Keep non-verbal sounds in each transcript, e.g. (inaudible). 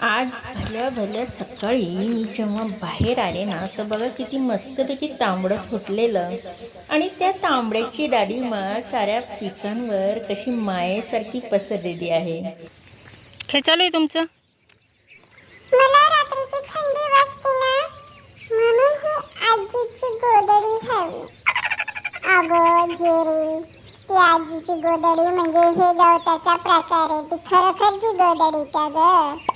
आज भल्या भल्या सकाळी मी जेव्हा बाहेर आले ना तर बघा किती मस्तपैकी तांबडं फुटलेलं. आणि त्या तांबड्याची डाळिंबा साऱ्या पिकांवर कशी मायेसारखी पसरलेली आहे. काय चालू आहे तुमचं? मला म्हणून गोदडी आजीची गोदडी म्हणजे हे गवताचा प्रकार आहे. ती खरोखरची गोदडी का ग?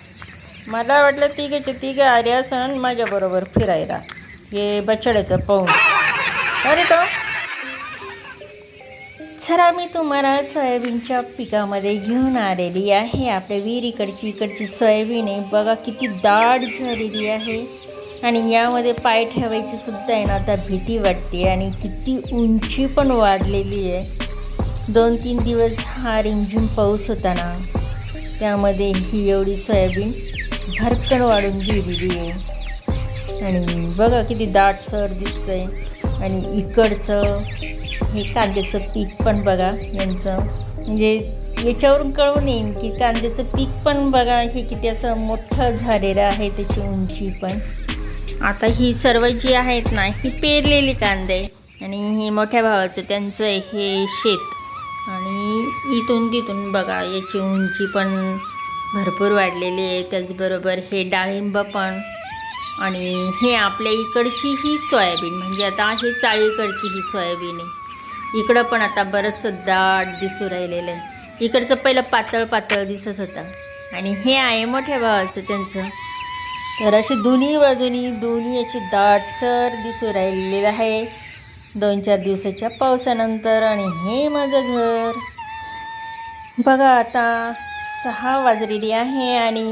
मला वाटलं तिघेचे तिघे आले असण माझ्याबरोबर फिरायला. हे बछड्याचं पाहून. अरे तो? सर मी तुम्हाला सोयाबीनच्या पिकामध्ये घेऊन आलेली आहे. आपल्या विहिरीकडची इकडची सोयाबीन आहे बघा किती दाट झालेली आहे. आणि यामध्ये पाय ठेवायची सुद्धा आहे ना आता भीती वाटते. आणि किती उंची पण वाढलेली आहे. दोन तीन दिवस हा रिमझिम पाऊस होता ना त्यामध्ये ही एवढी सोयाबीन भरकन वाढून गेलेली आहे आणि बघा किती दाटसर दिसतंय. आणि इकडचं हे कांद्याचं पीक पण बघा यांचं. म्हणजे याच्यावरून कळून येईन की कांद्याचं पीक पण बघा हे किती असं मोठं झालेलं आहे त्याची उंची पण. आता ही सर्व जी आहेत ना ही पेरलेली कांदे. आणि हे मोठ्या भावाचं त्यांचं हे शेत. आणि इथून तिथून बघा याची उंची पण भरपूर वाढलेली आहे. त्याचबरोबर हे डाळिंब पण. आणि हे आपल्या इकडची ही सोयाबीन म्हणजे आता हे चाळीकडची ही सोयाबीन आहे. इकडं पण आता बरंचसं दाट दिसू राहिलेलं आहे. इकडचं पहिलं पातळ पातळ दिसत होतं. आणि हे आहे मोठ्या भावाचं त्यांचं. तर असे दोन्ही बाजूनी दोन्ही अशी दाटसर दिसू राहिलेलं आहे. दोन चार दिवसाच्या पावसानंतर आणि हे माझं घर. बघा आता सहा वाजलेली आहे आणि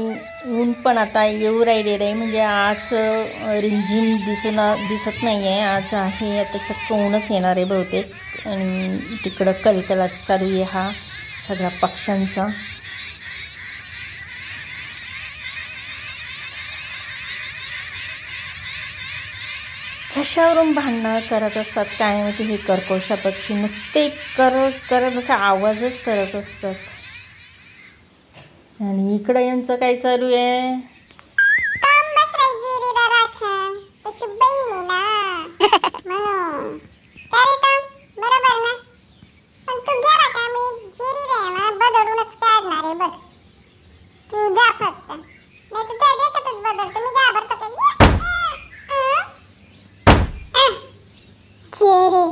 ऊन पण आता येऊ राहिलेलं आहे. म्हणजे आज रिमझिम दिसना दिसत नाही आहे आज आहे आता चक्क ऊनच येणार आहे बहुतेक. आणि तिकडं कलकलाट चालू आहे हा सगळ्या पक्ष्यांचा. कशावरून भांडणं करत असतात? काय माहिती हे कर्कोशा पक्षी नुसते कर करत असा आवाजच करत असतात. आणि इकडं यांचं काय चालू आहे? टॉम बसलाय जेरीला राखण. त्याची बहीण आहे ना. म्हणून. काय रे टॉम बरोबर ना पण तू गेला का मी जेरी रे मला बदलूनच काढणार आहे बघ तू जा फक्त नाही तर त्या देखतच बदलतो मी घाबरतो का चेहरे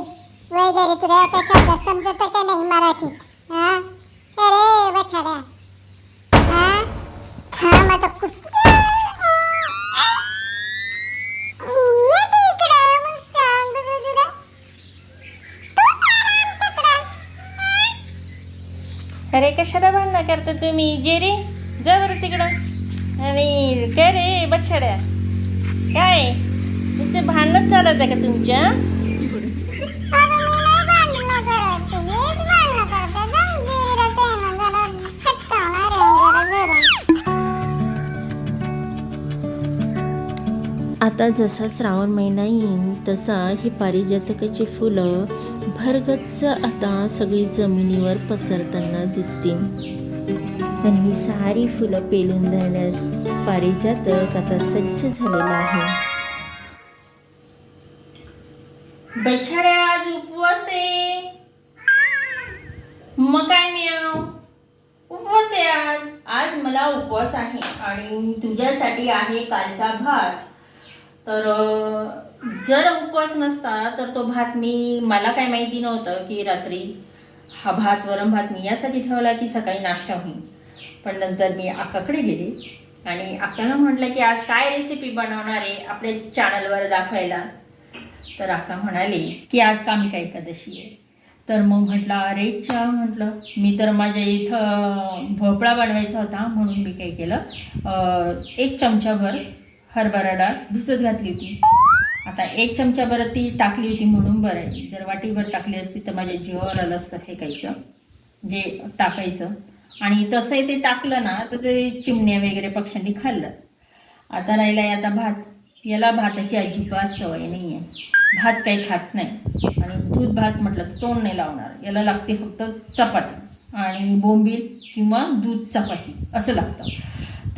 वगैरे तुला आता शब्द समजत का नाही मराठीत हा अरे बछड्या हा थांब आता कुस्ती येते इकडं मग सांगू तुला तू चाल आमच्याकडं अरे कशाला भांडणं करता तुम्ही? जे रे जा बरं तिकडं. आणि काय रे बछड्या काय? नुसतं भांडणच चालत आहे का तुमच्या? आता जसा श्रावण महिना येईन तसा ही पारिजातकाची फुलं भरगच्च आता सगळी जमिनीवर पसरताना दिसतील. आणि ही सारी फुलं पेलून धरण्यास पारिजातक आता सज्ज झालेला आहे. बछड्या आज उपवास आहे. मग काय मिळव उपवास आहे आज. आज मला उपवास आहे आणि तुझ्यासाठी आहे कालचा भात. तर जर उपवास नसता तर तो भात मी मला काय माहिती नव्हतं की रात्री हा भात वरम भात मी यासाठी ठेवला की सकाळी नाश्ता होईल. पण नंतर मी आकाकडे गेले आणि आकाला म्हटलं की आज काय रेसिपी बनवणार आहे आपल्या चॅनलवर दाखवायला. तर आका म्हणाले की आज कामिका एकादशी आहे. तर मग म्हटलं अरे चा म्हटलं मी तर माझ्या इथं भोपळा बनवायचा होता म्हणून मी काय केलं एक चमचाभर हरभरा डाळ भिजत घातली होती. आता एक चमचा बरं ती टाकली होती म्हणून बरं आहे. जर वाटीभर टाकली असती तर माझ्या जीवावर आलं असतं फेकायचं जे टाकायचं. आणि तसंही ते टाकलं ना तर ते चिमण्या वगैरे पक्ष्यांनी खाल्लं. आता राहिला आहे आता भात. याला भाताची अजिबात सवय नाही आहे भात काही खात नाही. आणि दूध भात म्हटलं तर तोंड नाही लावणार. याला लागते फक्त चपाती आणि बोंबील किंवा दूध चपाती असं लागतं.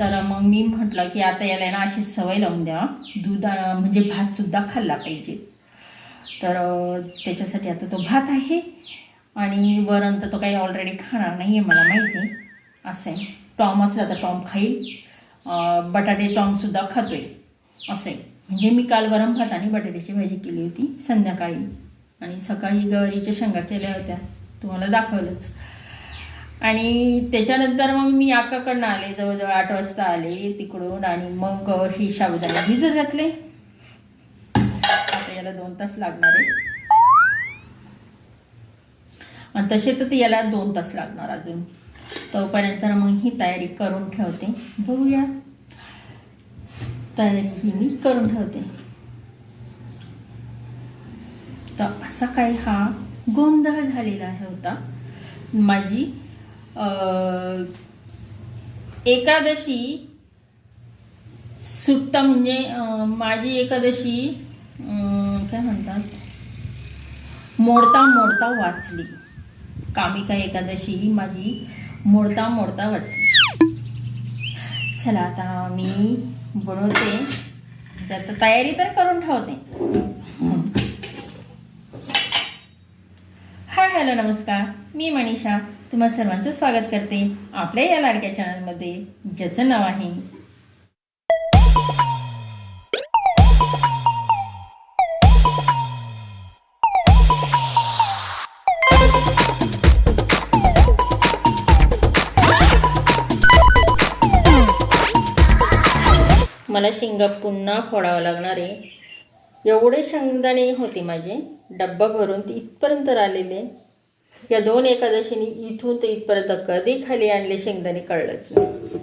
तर मग मी म्हटलं की आता याला ना अशी सवय लावून द्या. दूध म्हणजे भातसुद्धा खाल्ला पाहिजे. तर त्याच्यासाठी आता तो भात आहे. आणि वरण तर तो काही ऑलरेडी खाणार नाही आहे मला माहिती. आहे असं आहे. टॉम असला तर टॉम खाईल. बटाटे टॉमसुद्धा खातोय. असं आहे. म्हणजे मी काल वरण भात आणि बटाट्याची भाजी केली होती संध्याकाळी. आणि सकाळी गवारीच्या शेंगा केल्या होत्या. तुम्हाला दाखवलंच. आणि त्याच्यानंतर मग मी आकाकडनं आले जवळजवळ आठ वाजता आले तिकडून आणि मग ही साबुदाणा भिजत घातले. आता याला दोन तास लागणार आहे. आणि तसे तर ते याला दोन तास लागणार अजून. तोपर्यंत मग ही तयारी करून ठेवते. बघूया. तयारी ही मी करून ठेवते. तर असा काही हा गोंधळ झालेला आहे होता. माझी एकादशी सुट्टा म्हणजे माझी एकादशी काय म्हणतात? मोडता मोडता वाचली. कामिका एकादशी ही माझी मोडता मोडता वाचली. चला आता मी बनवते. तर आता तयारी तर करून ठेवते. हाय हॅलो नमस्कार. मी मनीषा. तुम्हा सर्वांचं स्वागत करते आपल्या या लाडक्या चॅनलमध्ये ज्याचं नाव आहे मला शेंगा पुन्हा फोडावं लागणार आहे. एवढे शेंगदाणे होते माझे. डब्बा भरून ते इथपर्यंत आलेले या दोन एकादशीने इथून ते इथपर्यंत कधी खाली आणले शेंगदाणे कळलंच नाही.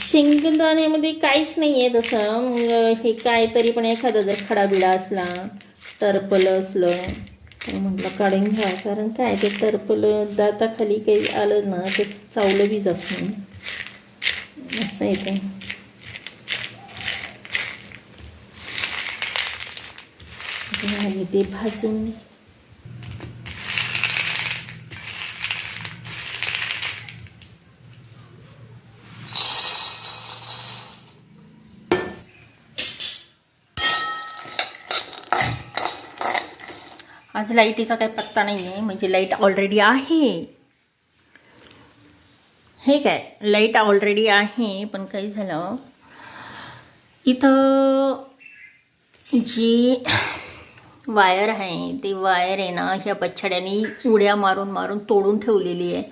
शेंगदाण्यामध्ये काहीच नाही आहे तसं हे काय तरी पण एखादा जर खडाबिडा असला टरपलं असलं तर म्हटलं काढून घ्या. कारण काय ते टरपलं दाताखाली काही आलं ना ते चावलं बी जात नाही. असं आहे आणि ते भाजून. आज लाईटीचा काही पत्ता नाही आहे म्हणजे लाइट ऑलरेडी आहे. हे काय लाइट ऑलरेडी आहे पण काही झालं. इथं जी वायर आहे ती वायर आहे ना ह्या बछड्यानी उड्या मारून मारून तोडून ठेवलेली आहे.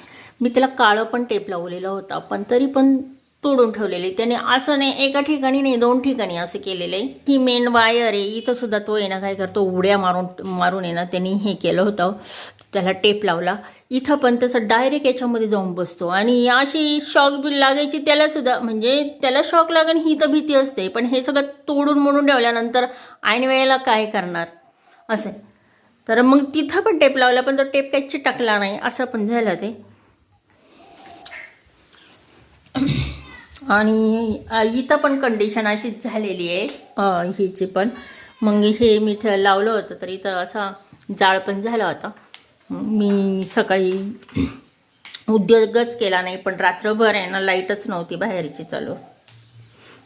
मी त्याला काळं पण टेप लावलेला होता पण तरी पण तोडून ठेवलेली. त्याने असं नाही एका ठिकाणी नाही दोन ठिकाणी असं केलेलं आहे की मेन वायर आहे इथं सुद्धा तो येणं ना काय करतो उड्या मारून मारून आहे ना त्यांनी हे केलं होतं त्याला टेप लावला. इथं पण तसं डायरेक्ट याच्यामध्ये जाऊन बसतो. आणि अशी शॉक बिल लागायची त्याला सुद्धा म्हणजे त्याला शॉक लागण ही तर भीती असते पण हे सगळं तोडून म्हणून ठेवल्यानंतर ऐन वेळेला काय करणार? असं. आहे. तर मग तिथं पण टेप लावला पण तो टेप काहीच टाकला नाही असं पण झालं ते. आणि इथं पण कंडिशन अशीच झालेली आहे ह्याची हिची पण. मग हे मी इथं लावलं होतं तर इथं असा जाळ पण झाला होता. मी सकाळी उद्योगच केला नाही पण रात्रभर आहे ना लाईटच नव्हती बाहेरची चालू.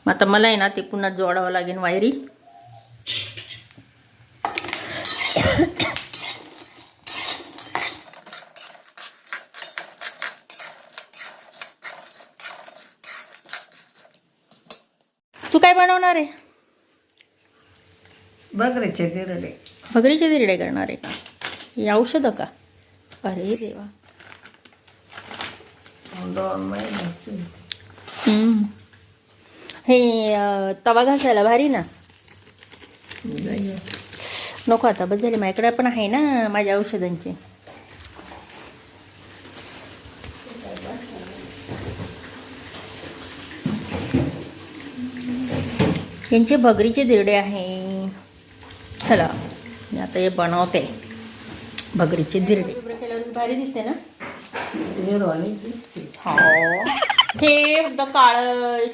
आता मला आहे ना ते पुन्हा जोडावं लागेल वायरी. (coughs) तू काय बनवणार आहे? बकरीचे दिरडे भगरीचे दिरडे करणार आहे का? हे औषधं का? अरे देवा. दोन महिन्याची. हम्म. हे अं, तवा घासायला भारी ना? नको आता बस झाले. माझ्याकडे पण आहे ना माझ्या औषधांचे. यांचे भगरीचे दिरडे आहे. चला मी आता हे बनवते. भगरीचे दिरडे. भारी दिसते ना? हो. हे काळ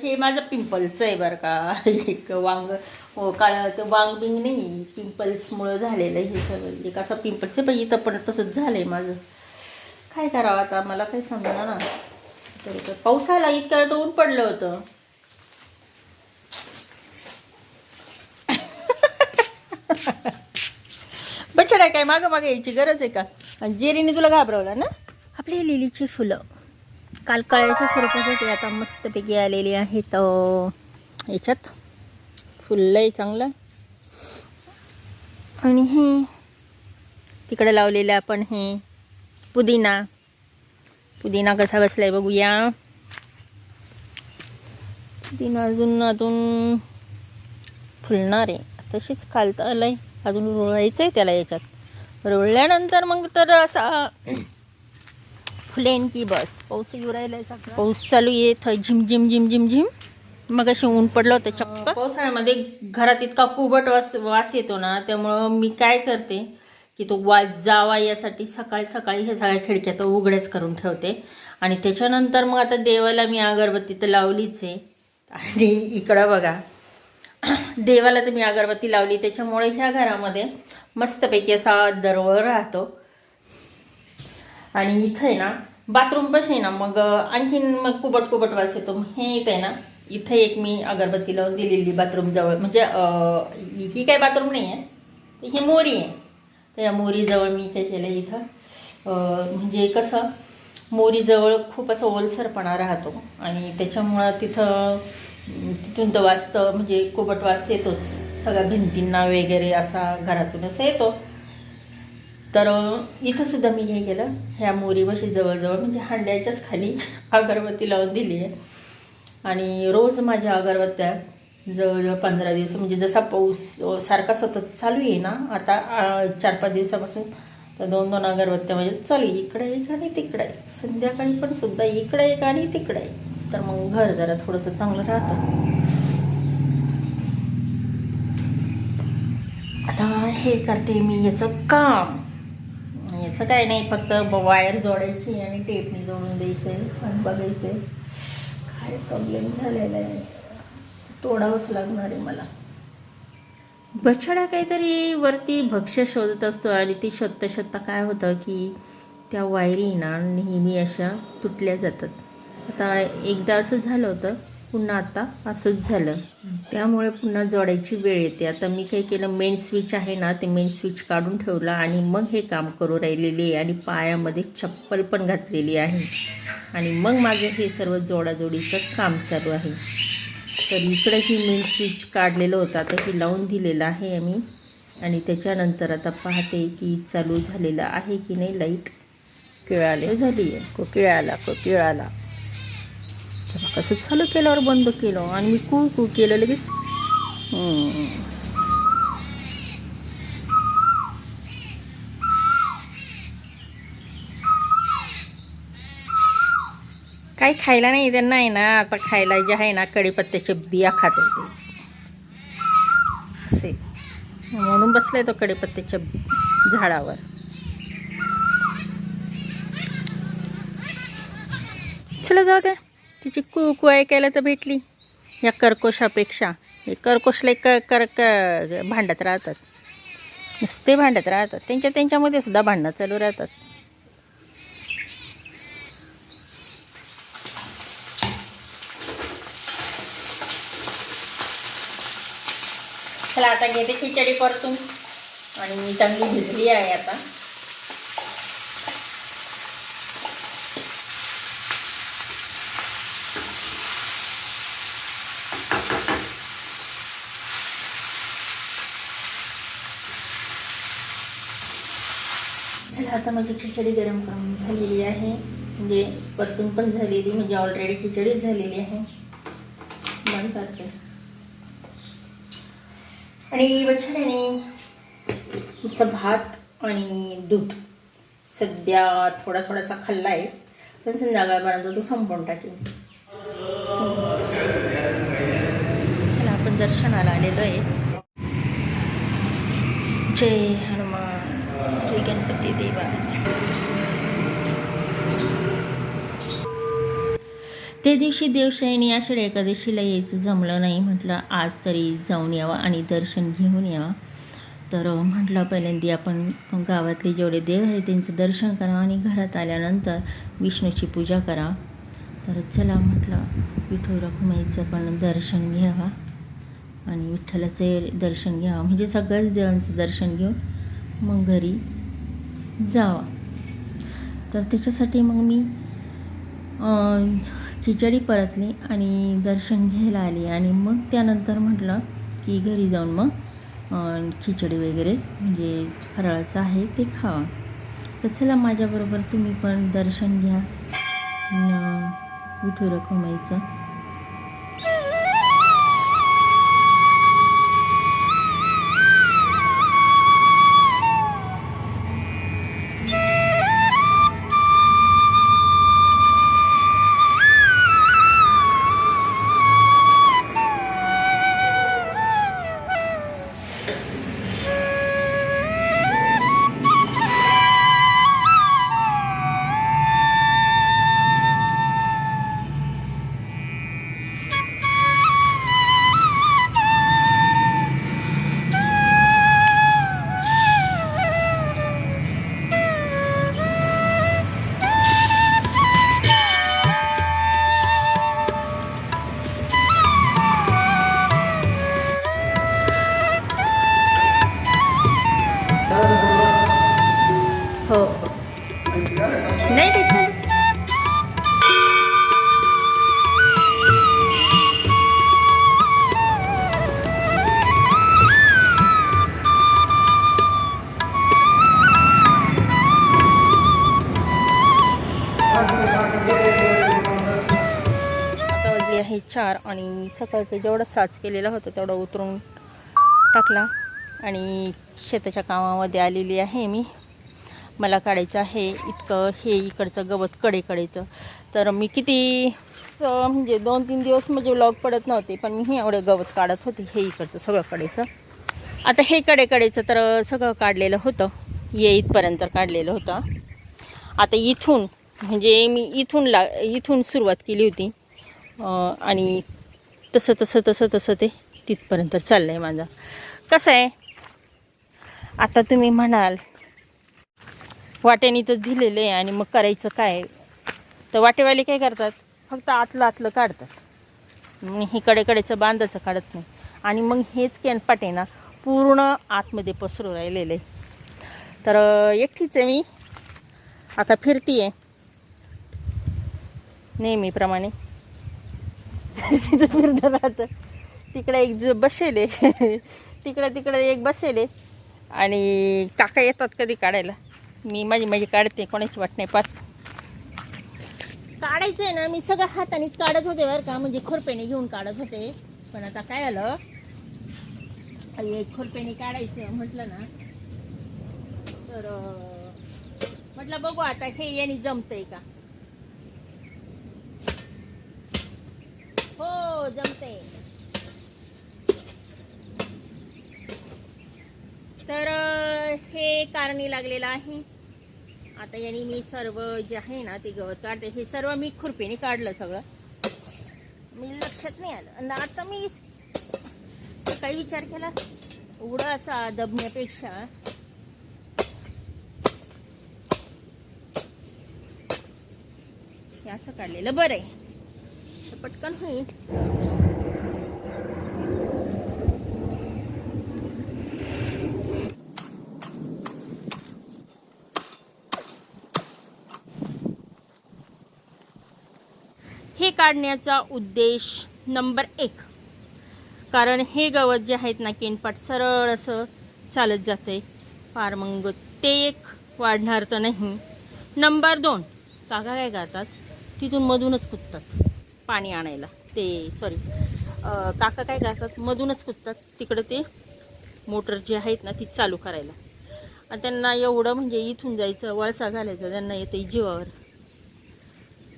हे माझं पिंपलचं आहे बरं का. (laughs) एक वांग हो काळ ते वांग बिंग नाही पिंपल्समुळं झालेलं आहे हे सगळं. म्हणजे एक असं पिंपल्स आहे पण इथं पण तसंच झालं आहे माझं. काय करावं आता? मला काही समजा ना. तर पाऊस आला इतक्या वेळ तर ऊन पडलं होतं. (laughs) बछडा काय मागं मागं यायची गरज आहे का? आणि जेरीने तुला घाबरवलं ना? आपली लिलीची फुलं. काल कळ्याच्या स्वरूपात होते आता मस्तपैकी आलेली आहेत याच्यात. फुललंय चांगलं. आणि हे तिकडे लावलेलं आपण हे पुदिना. पुदिना कसा बसलाय बघूया. पुदिना अजून अजून फुलणार आहे. तशीच खालतं आलंय. अजून रोळायचं आहे त्याला याच्यात. रोळल्यानंतर मग तर असा फुलेन की बस. पाऊस येऊ राहिला सगळं. पाऊस चालू येत झिम झिम झिम झिम झिम. मग अशी ऊन पडलं होतं चक्क. पावसाळ्यामध्ये घरात इतका कुबट वास वास येतो ना त्यामुळं मी काय करते की तो वास जावा यासाठी सकाळी सकाळी हे सगळ्या खिडक्या तर उघड्याच करून ठेवते. आणि त्याच्यानंतर मग आता देवाला मी अगरबत्ती तर लावलीच आहे. आणि इकडं बघा (clears throat) देवाला तर मी अगरबत्ती लावली. त्याच्यामुळे ह्या घरामध्ये मस्तपैकी असा दरवळ राहतो. आणि इथं आहे ना बाथरूम पण आहे ना मग आणखीन मग कुबट कुबट वास येतो. हे इथं आहे ना इथे एक मी अगरबत्ती लावून दिलेली बाथरूमजवळ म्हणजे ही ही काय बाथरूम नाही आहे. ही मोरी आहे. तर या मोरीजवळ मी काय केलं इथं. म्हणजे कसं मोरीजवळ खूप असं ओलसरपणा राहतो. आणि त्याच्यामुळं तिथं तिथून तर वाजत म्हणजे कोबट वास येतोच. सगळ्या भिंतींना वगैरे असा घरातून असं येतो. तर इथंसुद्धा मी हे केलं. ह्या मोरीपाशी जवळजवळ म्हणजे हांड्याच्याच खाली अगरबत्ती लावून दिली आहे. आणि रोज माझ्या अगरबत्त्या जवळजवळ पंधरा दिवस म्हणजे जसा पाऊस सारखा सतत चालू आहे ना आता चार पाच दिवसापासून तर दोन दोन अगरबत्त्या म्हणजे चालू आहे. इकडे एक आणि तिकडे एक. संध्याकाळी पण सुद्धा इकडे एक आणि तिकडे एक. तर मग घर जरा थोडंसं चांगलं राहतं आता हे करते मी याचं काम याचं काय नाही फक्त ब- वायर जोडायची आणि टेपनी जोडून द्यायचं आहे आणि बघायचं आहे काय प्रॉब्लेम झालेला आहे तोडावंच लागणार आहे मला. बछडा काहीतरी वरती भक्ष्य शोधत असतो आणि ती शोधता शोधता काय होतं की त्या वायरी ना नेहमी अशा तुटल्या जातात. आता एकदा असं झालं होतं पुन्हा आता असंच झालं. त्यामुळे पुन्हा जोडायची वेळ येते. आता मी काय केलं मेन स्विच आहे ना ते मेन स्विच काढून ठेवलं आणि मग हे काम करू राहिलेली आहे आणि पायामध्ये चप्पल पण घातलेली आहे. आणि मग माझं हे सर्व जोडाजोडीचं काम चालू आहे. तर इकडे ही मेन स्विच काढलेलं होतं. आता हे लावून दिलेलं आहे आम्ही. आणि त्याच्यानंतर आता पाहते की चालू झालेलं आहे की नाही. लाइट किळाले. झाली आहे. को किळाला को किळाला कसं चालू केल्यावर बंद केलं? आणि मी कू कू केलं लगेच. काही खायला नाही त्यांना आहे ना. आता खायला जे आहे ना कडीपत्त्याच्या बिया खात होते असे. म्हणून बसलाय तो कडीपत्त्याच्या झाडावर. चला जाऊ द्या. तिची कू कू ऐकायला तर भेटली. या कर्कोशापेक्षा. हे कर्कोशला क कर क भांडत राहतात. नुसते भांडत राहतात. त्यांच्या त्यांच्यामध्ये सुद्धा भांडणं चालू राहतात. चला आता घेते खिचडी परतून. आणि चांगली भिजली आहे आता. आता माझी खिचडी गरम करून झालेली आहे. म्हणजे परतून पण झालेली म्हणजे ऑलरेडी खिचडी झालेली आहे. बंद करते. आणि बछड्याने नुसतं भात आणि दूध सध्या थोडा थोडासा खाल्ला आहे. पण संध्याकाळपर्यंत तो संपवून टाकेल. चला आपण आपण दर्शनाला आलेलो आहे. जय हनुमान. जय देवा. दिवशी देवशयनी आषाढी एकादशीला यायचं जमलं नाही. म्हटलं आज तरी जाऊन यावं आणि दर्शन घेऊन यावं. तर म्हटलं पहिल्यांदा आपण गावातले जेवढे देव आहे त्यांचं दर्शन करावं आणि घरात आल्यानंतर विष्णूची पूजा करा. तर चला म्हटलं विठू रखुमाईचं पण दर्शन घ्यावा आणि विठ्ठलाचं दर्शन घ्यावं. म्हणजे सगळ्याच देवांचं दर्शन घेऊन मग घरी जावा. तर त्याच्यासाठी मग मी खिचडी परतली आणि दर्शन घ्यायला आली. आणि मग त्यानंतर म्हटलं की घरी जाऊन मग खिचडी वगैरे म्हणजे फराळाचं आहे ते खावा. तर चला माझ्याबरोबर तुम्ही पण दर्शन घ्या. अं, चार आणि सकाळचं जेवढं साच केलेला होता तेवढा उतरून टाकला. आणि शेताच्या कामामध्ये आलेली आहे मी. मला काढायचं आहे इतकं हे इकडचं गवत कडेकडेचं तर मी किती म्हणजे दोन तीन दिवस म्हणजे व्लॉग पडत नव्हते पण मी हे एवढं गवत काढत होते हे इकडचं सगळं कडेचं आता हे कडेकडेचं तर सगळं काढलेलं होतं. ये इथपर्यंत काढलेलं होतं. आता इथून म्हणजे मी इथून ला इथून सुरुवात केली होती. आणि तसं तसं तसं तसं ते तिथपर्यंत चाललं आहे माझं. कसं आहे? आता तुम्ही म्हणाल वाट्याने तर दिलेलं आहे आणि मग करायचं काय? तर वाटेवाले काय करतात? फक्त आतलं आतलं काढतात. हे कडेकडेचं बांधाचं काढत नाही. आणि मग हेच कॅनपाट आहे ना पूर्ण आतमध्ये पसरू राहिलेलं. आहे तर एकटीच आहे मी. आता फिरती आहे नेहमीप्रमाणे. तिथं फिरत राहतं. तिकडे एक ज बसेले तिकडे तिकडे एक बसेल आहे. आणि काका येतात कधी काढायला. मी माझी माझी काढते कोणाची वाट नाही पाहत. काढायचं आहे ना मी सगळं हातानेच काढत होते बरं का. म्हणजे खुरपेने घेऊन काढत होते. पण आता काय आलं? एक खुरपेने काढायचं म्हटलं ना. तर म्हटलं बघू आता हे यांनी जमतंय का? हो जमते तर हे कारणी लागलेलं आहे. आता यांनी मी सर्व जे आहे ना ते गवत काढते. हे सर्व मी खुरपीने काढलं सगळं. मी लक्षात नाही आलं. आता मी सकाळी विचार केला एवढं असा दबण्यापेक्षा हे असं काढलेलं बरं आहे. पटकन होईल हे काढण्याचा उद्देश नंबर एक. कारण हे गवत जे आहेत ना केनपाट सरळ असं चालत जाते फार मग ते एक वाढणार तर नाही. नंबर दोन. कागा काय करतात तिथून मधूनच कुदतात. पाणी आणायला. ते सॉरी काका काय करतात मधूनच कुदतात तिकडं ते मोटर जी आहेत ना ती चालू करायला. आणि त्यांना एवढं म्हणजे इथून जायचं वळसा घालायचा त्यांना येते जीवावर.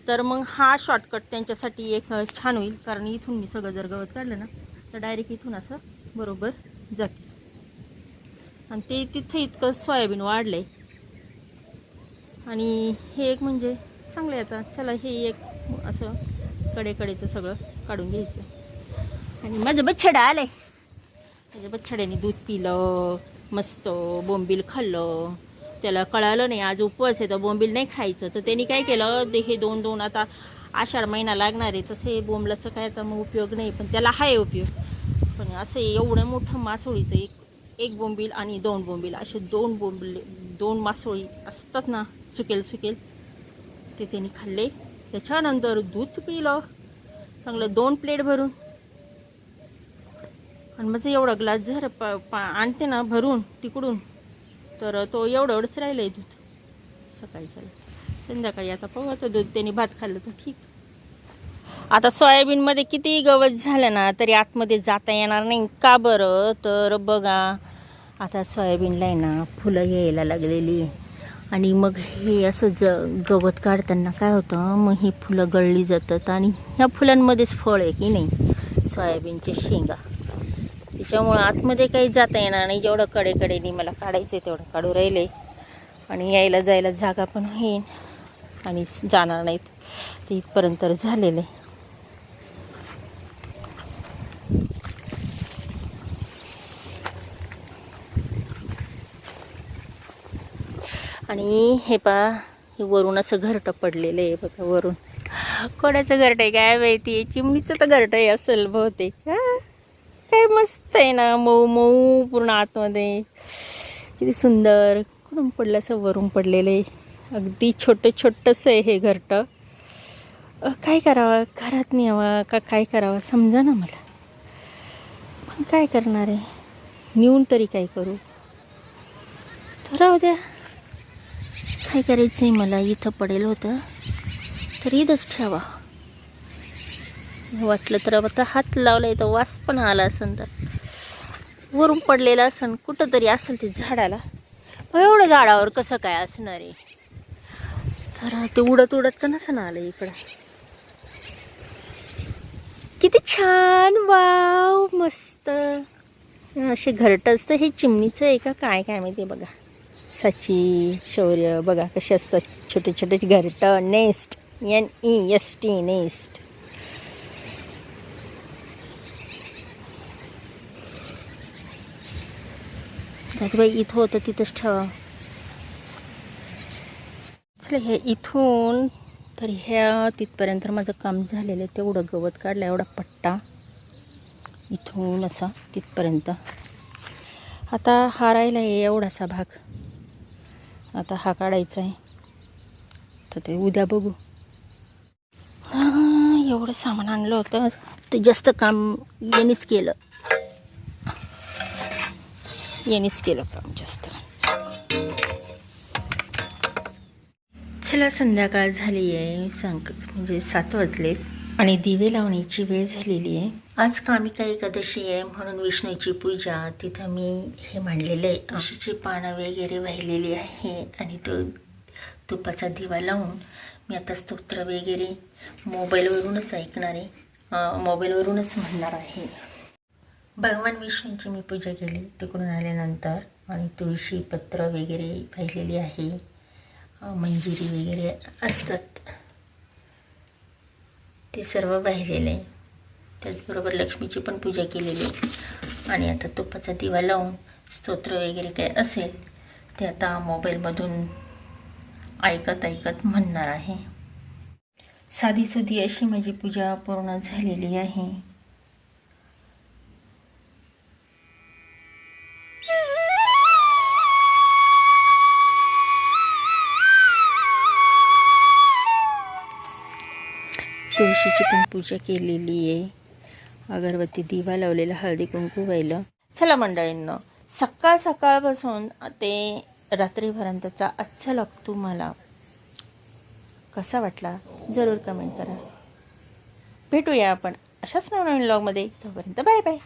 तर मग हा शॉर्टकट त्यांच्यासाठी एक छान होईल. कारण इथून मी सगळं जर गवत काढलं ना तर डायरेक्ट इथून असं बरोबर जाते. आणि ते तिथं इतकं सोयाबीन वाढलं आहे आणि हे एक म्हणजे चांगलं आहे आता. चला हे एक असं कडेकडेचं सगळं काढून घ्यायचं. आणि माझं बच्छडा आलं आहे माझ्या बच्छड्याने दूध पिलं मस्त बोंबील खाल्लं. त्याला कळालं नाही आज उपवास आहे तर बोंबील नाही खायचं. तर त्यांनी काय केलं ते हे दोन दोन आता आषाढ महिना लागणार आहे तसं हे बोंबलाचं काय आता मग उपयोग नाही पण त्याला आहे उपयोग. पण असं एवढं मोठं मासोळीचं एक एक बोंबील आणि दोन बोंबील असे दोन बोंबले दोन मासोळी असतात ना सुकेल सुकेल ते त्यांनी खाल्ले. त्याच्यानंतर दूध पिलं. चांगलं दोन प्लेट भरून. आणि माझं एवढा ग्लास जर प पा आणते ना भरून तिकडून तर तो एवढं एवढंच राहिलं आहे दूध सकाळच्या संध्याकाळी आता पाहू आता दूध त्याने भात खाल्लं तर ठीक. आता सोयाबीनमध्ये किती गवत झालं ना तरी आतमध्ये जाता येणार नाही. का बरं? तर बघा आता सोयाबीनला आहे ना फुलं यायला लागलेली. आणि मग हे असं ज गवत काढताना काय होतं मग ही फुलं गळली जातात आणि ह्या फुलांमध्येच फळ आहे की नाही? सोयाबीनचे शेंगा. त्याच्यामुळं आतमध्ये काही जाता येणार नाही. जेवढं कडेकडेनी मला काढायचं आहे तेवढं काढू राहिले. आणि यायला जायला जागा पण होईल आणि जाणार नाहीत. ते इथपर्यंत झालेलं आहे. आणि हे पा हे वरून असं घरटं पडलेलं आहे बघा वरून. कोणाचं घरटं आहे काय माहिती? चिमणीचं तर घरटं आहे असेल बहुतेक. काय मस्त आहे ना मऊ मऊ पूर्ण आतमध्ये. किती सुंदर. कुठून पडलं असं वरून पडलेलं आहे? अगदी छोटं छोटंसं आहे हे घरटं. काय करावं? घरात न्यावा का काय करावं? समजा ना मला. पण काय करणार आहे? नेऊन तरी काय करू? तर राहू द्या. काय करायचं आहे मला? इथं पडेल होतं. तर इथंच ठेवा. वाटलं तर आता हात लावला तर वास पण आला असेल तर. वरून पडलेला असेल कुठं तरी असेल ते झाडाला. मग एवढं झाडावर कसं काय असणार आहे? तर ते उडत उडत तर नसं आलं इकडं. किती छान! वाव! मस्त! असे घरट असतं हे चिमणीचं आहे का? काय काय माहिती बघा. सची शौर्य? बघा कसे असतात छोटे छोटे घरटं. Nest. N E S T nest. बाई इथं होतं तिथंच ठेवा. चला हे इथून तर ह्या तिथपर्यंत माझं काम झालेलं आहे. तेवढं गवत काढलं एवढा पट्टा. इथून असा तिथपर्यंत. आता हा राहिला आहे एवढासा भाग. आता हा काढायचा आहे. तर ते उद्या बघू. एवढं सामान आणलं होतं. ते जास्त काम यानेच केलं. यानेच केलं काम जास्त. चला संध्याकाळ झाली आहे. सांग म्हणजे सात वाजलेत. आणि दिवे लावण्याची वेळ झालेली आहे. आज कामिका एकादशी आहे म्हणून विष्णूची पूजा तिथं मी हे मांडलेलं आहे. तुळशीची पानं वगैरे वाहिलेली आहे आणि तो तुपाचा दिवा लावून मी आता स्तोत्र वगैरे मोबाईलवरूनच ऐकणार आहे. मोबाईलवरूनच म्हणणार आहे. भगवान विष्णूंची मी पूजा केली तिकडून आल्यानंतर आणि तुळशी पत्र वगैरे पाहिलेली आहे. मंजिरी वगैरे असतात. ते सर्व वाहिलेलं आहे. त्याचबरोबर लक्ष्मीची पण पूजा केलेली आहे. आणि आता तुपाचा दिवा लावून स्तोत्र वगैरे काय असेल ते आता मोबाईलमधून ऐकत ऐकत म्हणणार आहे. साधीसुधी अशी माझी पूजा पूर्ण झालेली आहे. तुळशीची पण पूजा केलेली आहे. अगरबत्ती दिवा लावलेला हळदी कुंकू व्हायला चला मंडळींनो सकाळ सकाळपासून ते रात्रीपर्यंतचा आजचा लॉग तुम्हाला कसा वाटला जरूर कमेंट करा. भेटूया आपण अशाच नवनवीन लॉगमध्ये तोपर्यंत बाय बाय